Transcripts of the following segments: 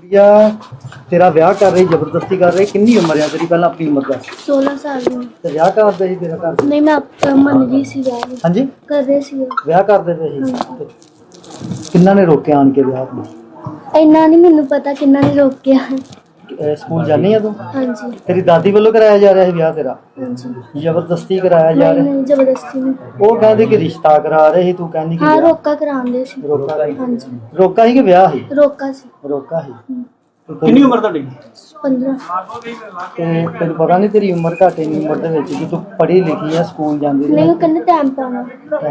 ਕੁੜੀਆ ਤੇਰਾ ਵਿਆਹ ਕਰ ਰਹੀ ਜ਼ਬਰਦਸਤੀ ਕਰ ਰਹੀ ਕਿੰਨੀ ਉਮਰ ਆ ਤੇਰੀ ਪਹਿਲਾਂ ਆਪਣੀ ਉਮਰ ਦੱਸ 16 ਸਾਲ ਦੀ। ਤੇ ਵਿਆਹ ਕਰਦੇ ਸੀ ਤੇਰਾ ਘਰ? ਨਹੀਂ ਮੈਂ ਆਪ- ਮੰਨ ਗਈ ਸੀ ਵਿਆਹ ਨੂੰ। ਹਾਂਜੀ? ਕਰ ਰਹੇ ਸੀ। ਵਿਆਹ ਕਰਦੇ ਪਏ ਸੀ? ਕਿੰਨਾ ਨੇ ਰੋਕਿਆ ਆਣ ਕੇ ਵਿਆਹ ਨੂੰ? ਇੰਨਾ ਨਹੀਂ ਮੈਨੂੰ ਪਤਾ ਕਿੰਨਾ ਨੇ ਰੋਕਿਆ। ਅਹ ਸਕੂਲ ਜਾਣੀ ਆ ਤੂੰ? ਹਾਂਜੀ। ਤੇਰੀ ਦਾਦੀ ਵੱਲੋਂ ਕਰਾਇਆ ਜਾ ਰਿਹਾ ਸੀ ਵਿਆਹ ਤੇਰਾ? ਹਾਂਜੀ। ਜ਼ਬਰਦਸਤੀ ਕਰਾਇਆ ਜਾ ਨਹੀਂ ਰਿਹਾ? ਨਹੀਂ ਜ਼ਬਰਦਸਤੀ ਨਹੀਂ। ਉਹ ਕਹਿੰਦੇ ਕਿ ਰਿਸ਼ਤਾ ਕਰਾ ਰਹੇ ਸੀ ਤੂੰ ਕਹਿੰਦੀ ਕਿ ਹਾਂ ਵਿਆਹ। ਰੋਕਾ ਕਰਾਉਂਦੇ ਸੀ। ਰੋਕਾ ਸੀ ਹਾਂਜੀ। ਰੋਕਾ ਸੀ ਕਿ ਵਿਆਹ ਸੀ ਰੋਕਾ ਸੀ। ਰੋਕਾ ਸੀ ਹਮ, ਕਿੰਨੀ ਉਮਰ ਤੁਹਾਡੀ? 15 ਤੇ ਤੈਨੂੰ ਪਤਾ ਨਹੀਂ ਤੇਰੀ ਉਮਰ ਘੱਟ ਇੰਨੀ ਉਮਰ ਦੇ ਵਿੱਚ ਕਿ ਤੂੰ ਪੜ੍ਹੀ ਲਿਖੀ ਆ ਸਕੂਲ ਜਾਂਦੀ ਨਹੀਂ ਰਹੀ ਉਹ ਕਹਿੰਦੇ ਟਾਈਮ ਪਾਉਣਾ।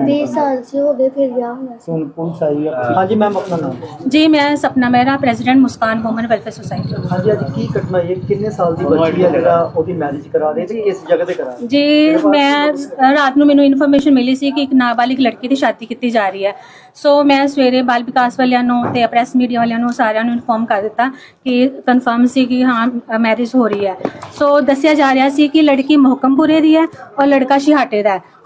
20 ਸਾਲ ਸੇ ਹੋ ਗਏ ਫਿਰ ਵਿਆਹ ਹੋਇਆ ਸੀ। ਹੁਣ ਪੁਲਿਸ ਆਈ ਆ। ਹਾਂਜੀ ਮੈਮ ਆਪਣਾ ਨਾਮ? ਜੀ ਮੈਂ Sapna Mehra president Muskaan woman welfare society ਹਾਂਜੀ ਅੱਜ ਕੀ ਘਟਨਾ ਇਹ ਕਿੰਨੇ ਸਾਲ ਦੀ ਬੱਚੀ ਹੈ ਜਿਹੜਾ ਉਹਦੀ ਮੈਰਿਜ ਕਰਾ ਰਹੇ ਤੇ ਕਿਸ ਜਗ੍ਹਾ ਤੇ ਕਰਾ ਰਹੇ? ਜੀ ਮੈਂ ਰਾਤ ਨੂੰ ਮੈਨੂੰ ਇਨਫੋਰਮੇਸ਼ਨ ਮਿਲੀ ਸੀ ਕਿ ਇੱਕ ਨਾਬਾਲਿਗ ਲੜਕੀ ਦੀ ਸ਼ਾਦੀ ਕੀਤੀ ਜਾ ਰਹੀ ਹੈ। ਸੋ ਮੈਂ ਸਵੇਰੇ ਬਾਲ ਵਿਕਾਸ ਵਾਲਿਆਂ ਨੂੰ ਤੇ ਪ੍ਰੈਸ ਮੀਡੀਆ ਵਾਲਿਆਂ ਨੂੰ ਸਾਰਿਆਂ ਨੂੰ ਇਨਫੋਰਮ ਕਰ ਦਿੱਤਾ ਕਿ ਕਨਫਰਮ ਸੀ ਕਿ ਹਾਂ ਮੈਰਿਜ ਹੋ ਰਹੀ ਹੈ। ਸੋ ਦੱਸਿਆ ਜਾ ਰਿਹਾ ਸੀ ਕਿ ਲੜਕੀ ਮੁਹਕਮਪੁਰੇ ਦੀ ਹੈ ਔਰ ਲੜਕਾ ਸ਼ਿਹਾਟੇ ਦਾ ਹੈ।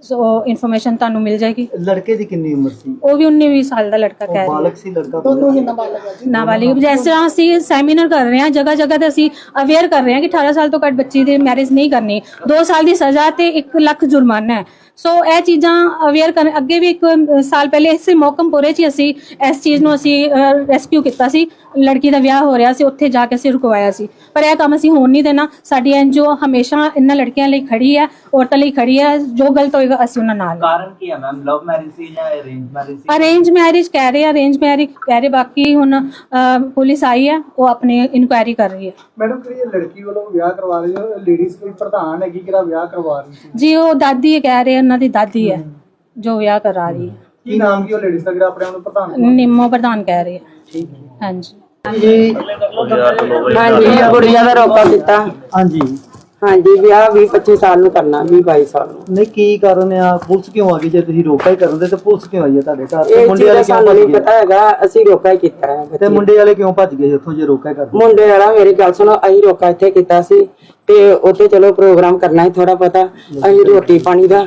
ਸੋ ਇਨਫੋਰਮੇਸ਼ਨ ਤੁਹਾਨੂੰ ਮਿਲ ਜਾਏਗੀ। ਲੜਕੇ ਦੀ ਕਿੰਨੀ ਉਮਰ ਸੀ? ਉਹ ਵੀ 19 20 ਸਾਲ ਦਾ ਲੜਕਾ ਕਹਿ ਰਿਹਾ ਬਾਲਕ ਸੀ ਲੜਕਾ ਦੋਨੋਂ ਹੀ ਨਾਬਾਲਿਗ ਜਿਸ ਤਰ੍ਹਾਂ ਅਸੀਂ ਸੈਮੀਨਾਰ ਕਰ ਰਹੇ ਹਾਂ ਜਗ੍ਹਾ ਜਗ੍ਹਾ ਤੇ ਅਸੀਂ ਅਵੇਅਰ ਕਰ ਰਹੇ ਹਾਂ ਕਿ 18 ਸਾਲ ਤੋਂ ਘੱਟ ਬੱਚੀ ਦੀ ਮੈਰਿਜ ਨਹੀਂ ਕਰਨੀ। 2 ਸਾਲ ਦੀ ਸਜ਼ਾ ਤੇ 1 ਲੱਖ ਜੁਰਮਾਨਾ ਹੈ। ਸੋ ਇਹ ਚੀਜ਼ਾਂ ਅਵੇਅਰ ਕਰਨ ਅੱਗੇ ਵੀ ਇੱਕ ਸਾਲ ਪਹਿਲੇ ਇਸੇ ਮੌਕਮਪੁਰੇ 'ਚ ਅਸੀਂ ਇਸ ਚੀਜ਼ ਨੂੰ ਅਸੀਂ ਰੈਸਕਿਊ ਕੀਤਾ ਸੀ। ਲੜਕੀ ਦਾ ਵਿਆਹ ਹੋ ਰਿਹਾ ਸੀ ਉੱਥੇ ਜਾ ਕੇ ਅਸੀਂ ਰੁਕਵਾਇਆ ਸੀ। ਪਰ ਇਹ ਕੰਮ ਅਸੀਂ ਹੋਣ ਨਹੀਂ ਦੇਣਾ। ਸਾਡੀ ਐਨਜੀਓ ਹਮੇਸ਼ਾ ਇਹਨਾਂ ਲੜਕੀਆਂ ਲਈ ਖੜੀ ਹੈ ਔਰਤਾਂ ਲਈ ਖੜੀ ਹੈ। ਜੋ ਗਲਤ ਹੋਏਗਾ ਅਸੀਂ ਉਹਨਾਂ ਨਾਲ। ਕਾਰਨ ਕੀ ਹੈ ਮੈਮ? ਲਵ ਮੈਰਿਜ ਸੀ ਜਾਂ ਅਰੇਂਜ ਮੈਰਿਜ ਸੀ? ਅਰੇਂਜ ਮੈਰਿਜ ਕਹਿ ਰਹੇ ਆ ਅਰੇਂਜ ਮੈਰਿਜ ਕਹਿ ਰਹੇ। ਬਾਕੀ ਹੁਣ ਪੁਲਿਸ ਆਈ ਹੈ ਉਹ ਆਪਣੀ ਇਨਕੁਆਇਰੀ ਕਰ ਰਹੀ ਹੈ। ਮੈਡਮ ਕਿਹੜੀ ਇਹ ਲੜਕੀ ਵੱਲੋਂ ਵਿਆਹ ਕਰਵਾ ਰਹੀ ਹੈ? ਲੇਡੀਜ਼ ਕੋਈ ਪ੍ਰਧਾਨ ਹੈਗੀ ਕਿਹੜਾ ਵਿਆਹ ਕਰਵਾ ਰਹੀ ਸੀ ਜੀ ਉਹ ਦਾਦੀ ਕਹਿ ਰਹੇ ਉਹਨਾਂ ਦੀ ਦਾਦੀ ਹੈ ਜੋ ਵਿਆਹ ਕਰਾ ਰਹੀ ਹੈ। ਕੀ ਨਾਮ ਕੀ ਉਹ ਲੇਡੀਜ਼ ਦਾ ਜਿਹੜਾ ਆਪਣੇ ਆਪ ਨੂੰ ਪ੍ਰਧਾਨ ਨਿੰਮੋ ਪ੍ਰਧਾਨ ਕਹਿ ਰਹੇ ਹੈ। ਹਾਂਜੀ। ਜੀ। ਹਾਂਜੀ ਕੁੜੀਆਂ ਦਾ ਰੋਕਾ ਦਿੱਤਾ। ਹਾਂਜੀ। ਹਾਂਜੀ ਵਿਆਹ 20 25 ਸਾਲ ਨੂੰ ਕਰਨਾ 20 22 ਸਾਲ ਨੂੰ। ਨਹੀਂ ਕੀ ਕਾਰਨ ਆ? ਪੁਲਿਸ ਕਿਉਂ ਆ ਗਈ? ਜੇ ਤੁਸੀਂ ਰੋਕਾ ਹੀ ਕਰਦੇ ਤੇ ਪੁਲਿਸ ਕਿਉਂ ਆਈ ਹੈ ਤੁਹਾਡੇ ਘਰ? ਤੇ ਮੁੰਡੇ ਵਾਲੇ ਕਿਉਂ ਭੱਜ ਗਏ? ਪਤਾ ਹੈਗਾ ਅਸੀਂ ਰੋਕਾ ਹੀ ਕੀਤਾ ਹੈ ਤੇ ਮੁੰਡੇ ਵਾਲੇ ਕਿਉਂ ਭੱਜ ਗਏ ਉੱਥੋਂ ਜੇ ਰੋਕਾ ਹੀ ਕਰਦੇ? ਮੁੰਡੇ ਵਾਲਾ ਮੇਰੀ ਗੱਲ ਸੁਣੋ ਅਸੀਂ ਰੋਕਾ ਇੱਥੇ ਕੀਤਾ ਸੀ ਤੇ ਉੱਥੇ ਚਲੋ ਪ੍ਰੋਗਰਾਮ ਕਰਨਾ ਹੀ ਥੋੜਾ ਪਤਾ ਅਸੀਂ ਰੋਟੀ ਪਾਣੀ ਦਾ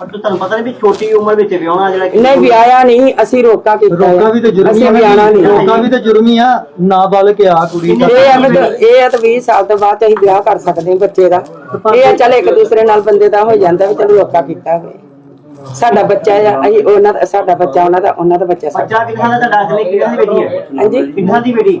ਪਰ ਤੁਹਾਨੂੰ ਪਤਾ ਨਹੀਂ ਵੀ ਛੋਟੀ ਉਮਰ ਵਿੱਚ ਵਿਆਹਣਾ ਜਿਹੜਾ ਨਹੀਂ ਵਿਆਹਿਆ ਨਹੀਂ ਅਸੀਂ ਰੋਕਾ ਕੀਤਾ ਰੋਕਾ ਵੀ ਤੇ ਜੁਰਮ ਹੀ ਅਸੀਂ ਵਿਆਹਣਾ ਨਹੀਂ। ਰੋਕਾ ਵੀ ਤੇ ਜੁਰਮ ਹੀ ਆ ਨਾਬਾਲਗ ਆ ਕੁੜੀ ਦਾ। ਇਹ ਆ ਵੀ ਤਾਂ- ਇਹ ਆ ਤਾਂ 20 ਸਾਲ ਤੋਂ ਬਾਅਦ ਅਸੀਂ ਵਿਆਹ ਕਰ ਸਕਦੇ ਹਾਂ ਬੱਚੇ ਦਾ। ਇਹ ਆ ਚੱਲ ਇੱਕ ਦੂਸਰੇ ਨਾਲ ਬੰਦੇ ਦਾ ਹੋ ਜਾਂਦਾ ਵੀ ਚਲੋ ਰੋਕਾ ਕੀਤਾ ਹੋਵੇ। ਸਾਡਾ ਬੱਚਾ ਆ ਅਸੀਂ ਉਹਨਾਂ ਦਾ ਸਾਡਾ ਬੱਚਾ ਉਹਨਾਂ ਦਾ ਉਹਨਾਂ ਦਾ ਬੱਚਾ ਸਾਡਾ। ਬੱਚਾ ਕਿੰਨਾ ਦਾ ਦਾਖਲੇ ਕਿੰਨਾ ਦੀ ਬੇਟੀ ਹੈ? ਹਾਂਜੀ? ਕਿੰਨਾ ਦੀ ਬੇਟੀ?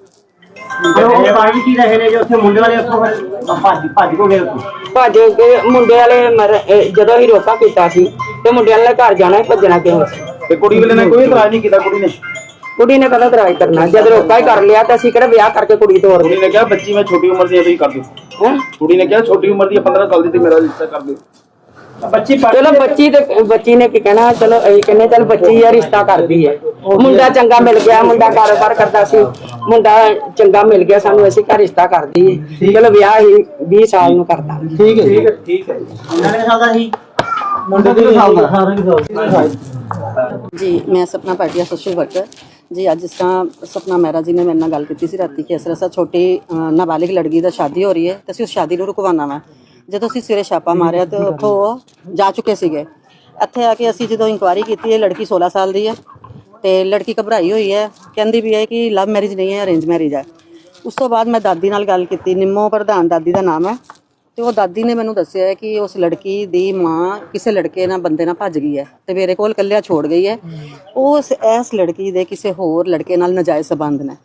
ਤੇ ਉਹ ਕਾਰਨ ਕੀ ਰਹੇ ਨੇ ਜੋ ਉੱਥੇ ਮੁੰਡੇ ਵਾਲੇ ਉੱਥੋਂ ਫਿਰ ਭੱਜ ਭੱਜ ਕੋ ਗਏ ਉੱਥੋਂ? ਭੱਜ ਕੇ ਮੁੰਡੇ ਵਾਲੇ ਮਰ- ਅਹ ਜਦੋਂ ਹੀ ਰੋਕਾ ਕੀਤਾ ਸੀ ਤੇ ਮੁੰਡੇ ਵਾਲੇ ਨੇ ਘਰ ਜਾਣਾ ਹੀ ਭੱਜਣਾ ਕਿਉਂ ਸੀ? ਤੇ ਕੁੜੀ ਵਾਲੇ ਨੇ ਕੋਈ ਇਤਰਾਜ਼ ਨਹੀਂ ਕੀਤਾ ਕੁੜੀ ਨੇ? ਕੁੜੀ ਨੇ ਕਦੋਂ ਤਰਾਜ ਕਰਨਾ? ਜਦ ਰੋਕਾ ਹੀ ਕਰ ਲਿਆ ਤਾਂ ਅਸੀਂ ਕਿਹੜਾ ਵਿਆਹ ਕਰਕੇ ਕੁੜੀ ਤੋੜ ਕੁੜੀ ਨੇ ਕਿਹਾ ਬੱਚੀ ਮੈਂ ਛੋਟੀ ਉਮਰ ਦੀ ਹੈ ਤੁਸੀਂ ਕਰ ਦਿਓ। ਹੈਂ? ਕੁੜੀ ਨੇ ਕਿਹਾ ਛੋਟੀ ਉਮਰ ਦੀ ਹੈ 15 ਸਾਲ ਦੀ ਤੇ ਮੇਰਾ ਰਿਸ਼ਤਾ ਕਰ ਦਿਓ। ਬੱਚੀ ਚਲੋ ਬੱਚੀ ਤੇ ਬੱਚੀ ਨੇ ਕੀ ਕਹਿਣਾ? ਚਲੋ ਅਸੀਂ ਕਹਿੰਦੇ ਚਲ ਬੱਚੀ ਆ ਰਿਸ਼ਤਾ ਕਰਦੀ ਹੈ ਮੁੰਡਾ ਚੰਗਾ ਮਿਲ ਗਿਆ ਮੁੰਡਾ ਕਾਰੋਬਾਰ ਕਰਦਾ ਸੀ। ਮੁੰਡਾ ਚੰਗਾ ਮਿਲ ਗਿਆ ਸਾਨੂੰ ਅਸੀਂ ਘਰ ਰਿਸ਼ਤਾ ਕਰਦੀ ਹੈ ਚਲੋ ਵਿਆਹ ਹੀ 20 ਸਾਲ ਨੂੰ ਕਰਦਾ। ਠੀਕ ਹੈ ਠੀਕ ਹੈ ਠੀਕ ਹੈ ਉਹਨਾਂ ਨੇ ਸਾਦਾ ਸੀ? ਮੁੰਡੇ ਦੇ? ਸਾਲ ਦਾ? ਜੀ ਮੈਂ ਸਪਨਾ ਭਾਟੀਆ ਸੋਸ਼ਲ ਵਰਕਰ ਜੀ ਅੱਜ ਇਸ ਤਰ੍ਹਾਂ ਸਪਨਾ ਮਹਿਰਾ ਜੀ ਨੇ ਮੇਰੇ ਨਾਲ ਗੱਲ ਕੀਤੀ ਸੀ ਰਾਤੀ ਕਿ ਇਸ ਤਰ੍ਹਾਂ ਸਾ ਛੋਟੀ ਨਾਬਾਲਿਗ ਲੜਕੀ ਦਾ ਸ਼ਾਦੀ ਹੋ ਰਹੀ ਹੈ ਤੇ ਅਸੀਂ ਉਸ ਸ਼ਾਦੀ ਨੂੰ ਰੁਕਵਾਉਣਾ ਵਾ। ਜਦੋਂ ਅਸੀਂ ਸਵੇਰੇ ਛਾਪਾ ਮਾਰਿਆ ਤੇ ਉੱਥੋਂ ਉਹ ਜਾ ਚੁੱਕੇ ਸੀਗੇ। ਇੱਥੇ ਆ ਕੇ ਅਸੀਂ ਜਦੋਂ ਇਨਕੁਆਇਰੀ ਕੀਤੀ ਇਹ ਲੜਕੀ 16 ਸਾਲ ਦੀ ਹੈ। ਤੇ ਲੜਕੀ ਘਬਰਾਈ ਹੋਈ ਹੈ। ਕਹਿੰਦੀ ਵੀ ਹੈ ਕਿ ਲਵ ਮੈਰਿਜ ਨਹੀਂ ਹੈ ਅਰੇਂਜ ਮੈਰਿਜ ਹੈ। ਉਸ ਤੋਂ ਬਾਅਦ ਮੈਂ ਦਾਦੀ ਨਾਲ ਗੱਲ ਕੀਤੀ। ਨਿੰਮੋ ਪ੍ਰਧਾਨ ਦਾਦੀ ਦਾ ਨਾਮ ਹੈ। ਤੇ ਉਹ ਦਾਦੀ ਨੇ ਮੈਨੂੰ ਦੱਸਿਆ ਹੈ ਕਿ ਉਸ ਲੜਕੀ ਦੀ ਮਾਂ ਕਿਸੇ ਲੜਕੇ ਨਾਲ ਬੰਦੇ ਨਾਲ ਭੱਜ ਗਈ ਹੈ ਤੇ ਮੇਰੇ ਕੋਲ ਇਕੱਲਿਆ ਛੋੜ ਗਈ ਹੈ। ਉਸ, ਇਸ ਲੜਕੀ ਦੇ ਕਿਸੇ ਹੋਰ ਲੜਕੇ ਨਾਲ ਨਜਾਇਜ਼ ਸੰਬੰਧ ਨੇ।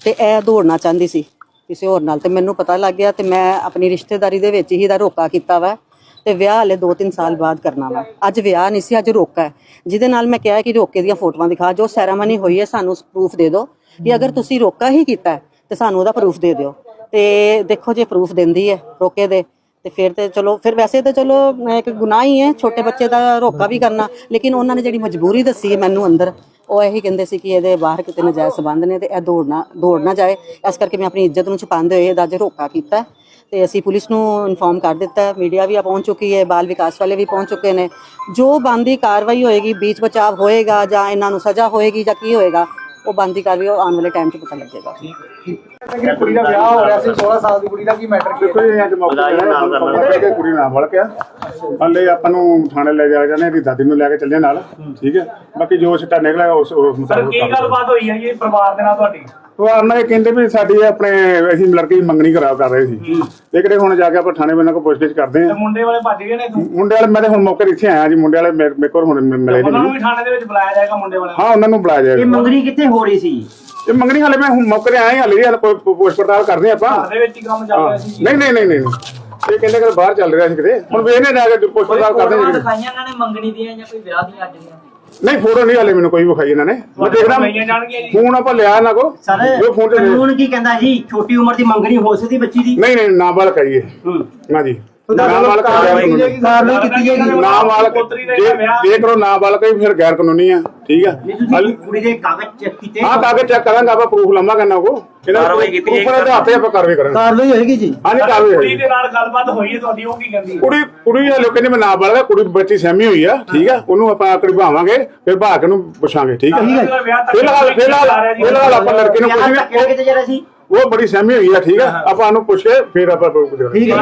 ਤੇ ਇਹ ਦੌੜਨਾ ਚਾਹੁੰਦੀ ਸੀ ਕਿਸੇ ਹੋਰ ਨਾਲ ਤੇ ਮੈਨੂੰ ਪਤਾ ਲੱਗ ਗਿਆ ਤੇ ਮੈਂ ਆਪਣੀ ਰਿਸ਼ਤੇਦਾਰੀ ਦੇ ਵਿੱਚ ਹੀ ਦਾ ਰੋਕਾ ਕੀਤਾ ਵਾ। ਤੇ ਵਿਆਹ ਹਲੇ 2-3 ਸਾਲ ਬਾਅਦ ਕਰਨਾ ਵਾ। ਅੱਜ ਵਿਆਹ ਨਹੀਂ ਸੀ ਅੱਜ ਰੋਕਾ ਹੈ। ਜਿਹਦੇ ਨਾਲ ਮੈਂ ਕਿਹਾ ਕਿ ਰੋਕੇ ਦੀਆਂ ਫੋਟੋਆਂ ਦਿਖਾ ਜੋ ਸੈਰਾਮਨੀ ਹੋਈ ਹੈ ਸਾਨੂੰ ਪ੍ਰੂਫ ਦੇ ਦਿਓ ਕਿ ਅਗਰ ਤੁਸੀਂ ਰੋਕਾ ਹੀ ਕੀਤਾ ਹੈ, ਤੇ ਸਾਨੂੰ ਉਹਦਾ ਪ੍ਰੂਫ ਦੇ ਦਿਓ। ਤੇ ਦੇਖੋ ਜੇ ਪ੍ਰੂਫ ਦਿੰਦੀ ਹੈ ਰੋਕੇ ਦੇ ਤੇ ਫਿਰ ਤੇ ਚਲੋ ਫਿਰ ਵੈਸੇ ਤਾਂ ਚਲੋ ਅਹ ਇੱਕ ਗੁਨਾਹ ਹੀ ਹੈ ਛੋਟੇ ਬੱਚੇ ਦਾ ਰੋਕਾ ਵੀ ਕਰਨਾ ਲੇਕਿਨ ਉਹਨਾਂ ਨੇ ਜਿਹੜੀ ਮਜਬੂਰੀ ਦੱਸੀ ਹੈ ਮੈਨੂੰ ਅੰਦਰ ਉਹ ਇਹੀ ਕਹਿੰਦੇ ਸੀ ਕਿ ਇਹਦੇ ਬਾਹਰ ਕਿਤੇ ਨਜਾਇਜ਼ ਸੰਬੰਧ ਨੇ ਤੇ ਇਹ ਦੌੜਨਾ ਦੌੜਨਾ ਜਾਏ। ਇਸ ਕਰਕੇ ਮੈਂ ਆਪਣੀ ਇੱਜ਼ਤ ਨੂੰ ਛੁਪਾਉਂਦੇ ਹੋਏ ਇਹਦਾ ਅੱਜ ਰੋਕਾ ਕੀਤਾ ਤੇ ਅਸੀਂ ਪੁਲਿਸ ਨੂੰ ਇਨਫੋਰਮ ਕਰ ਦਿੱਤਾ ਹੈ। ਮੀਡੀਆ ਵੀ ਆ ਪਹੁੰਚ ਚੁੱਕੀ ਹੈ ਬਾਲ ਵਿਕਾਸ ਵਾਲੇ ਵੀ ਪਹੁੰਚ ਚੁੱਕੇ ਨੇ। ਜੋ ਬੰਦੀ ਕਾਰਵਾਈ ਹੋਏਗੀ ਬੀਚ ਬਚਾਵ ਹੋਏਗਾ ਜਾਂ ਇਹਨਾਂ ਨੂੰ ਸਜ਼ਾ ਹੋਏਗੀ ਜਾਂ ਕੀ ਹੋਏਗਾ ਉਹ ਬੰਦੀ ਕਾਰਵਾਈ ਉਹ ਆਉਣ ਵਾਲੇ ਟਾਈਮ 'ਚ ਪਤਾ ਲੱਗੇਗਾ। ਕਿ ਕੁੜੀ ਦਾ ਵਿਆਹ ਹੋ ਰਿਹਾ ਸੀ 16 ਸਾਲ ਦੀ ਕੁੜੀ ਦਾ ਕੀ ਮੈਟਰ ਕੀ ਹੈ? ਕੋਈ ਅੱਜ ਮੌਕੇ ਕਿ ਕੁੜੀ ਨਾਲ ਵੜ ਗਿਆ ਹਲੇ ਆਪਾਂ ਨੂੰ ਥਾਣੇ ਲੈ ਜਾ ਜਾਂਦੇ ਇਹਦੀ ਦਾਦੀ ਨੂੰ ਲੈ ਕੇ ਚੱਲੇ ਨਾਲ। ਠੀਕ ਹੈ। ਬਾਕੀ ਜੋ ਸਿੱਟਾ ਨਿਕਲਿਆ ਉਸ ਉਸ ਮੁਤਾਬਕ ਕੀ ਗੱਲਬਾਤ ਹੋਈ ਹੈ ਜੀ ਪਰਿਵਾਰ ਦੇ ਨਾਲ ਤੁਹਾਡੀ? ਉਹ ਆਨਾ ਇਹ ਕਹਿੰਦੇ ਵੀ ਸਾਡੀ ਆਪਣੇ ਅਸੀਂ ਲੜਕੀ ਦੀ ਮੰਗਣੀ ਕਰਾ ਕਰ ਰਹੇ ਸੀ। ਇਹ ਕਿਹੜੇ ਹੁਣ ਜਾ ਕੇ ਆਪਾਂ ਥਾਣੇ ਬੰਨਾਂ ਕੋ ਪੁੱਛਗਿੱਛ ਕਰਦੇ ਆ ਮੁੰਡੇ ਵਾਲੇ ਭੱਜ ਗਏ ਨੇ ਮੁੰਡੇ ਵਾਲੇ ਮੈਂ ਤੇ ਹੁਣ ਮੌਕੇ ਤੇ ਇੱਥੇ ਆਇਆ ਜੀ ਮੁੰਡੇ ਵਾਲੇ ਮੇਰੇ ਮੇਰੇ ਕੋਲ ਹੁਣ ਮਿਲੇ ਉਹਨਾਂ ਨੂੰ ਨਹੀਂ ਵੀ ਥਾਣੇ ਦੇ ਵਿੱਚ ਬੁਲਾਇਆ ਜਾਏਗਾ ਮੁੰਡੇ ਵਾਲੇ ਹਾਂ ਉਹਨਾਂ ਨੂੰ ਬੁਲਾਇਆ ਜਾਏਗਾ। ਮੰਗਣੀ ਕਿੱਥੇ ਹੋ ਰਹੀ ਸੀ? ਇਹ ਮੰਗਣੀ ਹਾਲੇ ਮੈਂ ਹੁਣ ਮੌਕੇ ਤੇ ਆਇਆ ਹੀ ਹਾਲੇ ਪੁ- ਪੁ- ਪੁੱਛ ਪੜਤਾਲ ਕਰਦੇ ਆ ਆਪਾਂ। ਘਰ ਦੇ ਵਿੱਚ ਹੀ ਕੰਮ ਚੱਲ ਰਿਹਾ ਸੀ। ਨਹੀਂ ਨਹੀਂ ਨਹੀਂ ਨਹੀਂ। ਇਹ ਕਹਿੰਦੇ ਕਿ ਬਾਹਰ ਚੱਲ ਰਿਹਾ ਸੀ ਕਿਤੇ। ਹੁਣ ਵੇਖਨੇ ਜਾ ਕੇ ਪੁੱਛ ਪੜਤਾਲ ਕਰਦੇ ਹਾਂ ਜੀ। ਦਿਖਾਈਆਂ ਇਹਨਾਂ ਨੇ ਮੰਗਣੀ ਦੀਆਂ ਜਾਂ ਕੋਈ ਵਿਆਹ ਦੀਆਂ ਅੱਜ ਦੀਆਂ? ਨਹੀਂ ਫੋਟੋ ਨਹੀਂ ਹਾਲੇ ਮੈਨੂੰ ਕੋਈ ਵਿਖਾਈ ਇਹਨਾਂ ਨੇ। ਮੈਂ ਦੇਖਦਾ ਲਈਆਂ ਜਾਣਗੀਆਂ ਜੀ। ਫੋਨ ਆਪਾਂ ਲਿਆ ਨਾ ਕੋ ਸਰ ਜੋ ਫੋਨ ਤੇ ਕਾਨੂੰਨ ਕੀ ਕਹਿੰਦਾ ਜੀ ਛੋਟੀ ਉਮਰ ਦੀ ਮੰਗਣੀ ਹੋ ਸਕਦੀ ਬੱਚੀ ਦੀ? ਨਹੀਂ ਨਹੀਂ ਨਾਬਾਲਗ ਹੈ ਜੀ ਇਹ। ਨਾ ਜੀ। ਨਾਬਾਲਗ ਕਾਰਵਾਈ ਹੈ ਕੀਤੀ ਜਾਏਗੀ ਨਾਬਾਲਗ ਪੁੱਤਰੀ ਦਾ ਜੇ ਵਿਆਹ ਜੇ ਕਰੋ ਨਾਬਾਲਗ ਹੈ ਫਿਰ ਗੈਰ ਕਾਨੂੰਨੀ ਆ ਠੀਕ ਆ। ਨਹੀਂ ਤੁਸੀਂ ਕੁੜੀ ਦੇ ਕਾਗਜ਼ ਚੈੱਕ ਕੀਤੇ ਹਾਂ ਕਾਗਜ਼ ਚੈੱਕ ਕਰਾਂਗੇ ਆਪਾਂ ਪ੍ਰੂਫ ਲੰਮਾ ਕਰਨਾ ਕੋ ਇਹਨਾਂ ਕਾਰਵਾਈ ਕੀਤੀ ਪ੍ਰੂਫ ਦੇ ਆਧਾਰ ਤੇ ਆਪਾਂ ਕਾਰਵਾਈ ਕਰਾਂਗੇ। ਕਾਰਵਾਈ ਹੋਏਗੀ ਜੀ? ਹਾਂ ਨਹੀਂ ਕਾਰਵਾਈ ਕੁੜੀ ਹੋਏਗੀ। ਦੇ ਨਾਲ ਗੱਲਬਾਤ ਹੋਈ ਹੈ ਤੁਹਾਡੀ ਉਹ ਕੀ ਕਹਿੰਦੀ ਹੈ? ਕੁੜੀ ਕੁੜੀ ਹਲੇ ਕਹਿੰਦੇ ਮੈਂ ਨਾਬਾਲਗ ਆ ਕੁੜੀ ਬੱਚੀ ਸਹਿਮੀ ਹੋਈ ਆ ਠੀਕ ਆ। ਉਹਨੂੰ ਆਪਾਂ ਕਢਵਾਵਾਂਗੇ ਫਿਰ ਭਾਗ ਕੇ ਨੂੰ ਪੁੱਛਾਂਗੇ ਠੀਕ ਆ। ਫਿਲਹਾਲ ਫਿਲਹਾਲ ਫਿਲਹਾਲ ਆਪਾਂ ਲੜਕੇ ਨੂੰ ਉਹ ਬੜੀ ਸਹਿਮੀ ਹੋਈ ਆ ਠੀਕ ਆ। ਆਪਾਂ ਉਹਨੂੰ ਪੁੱਛ ਫਿਰ ਆਪਾਂ ਠੀਕ ਹੈ।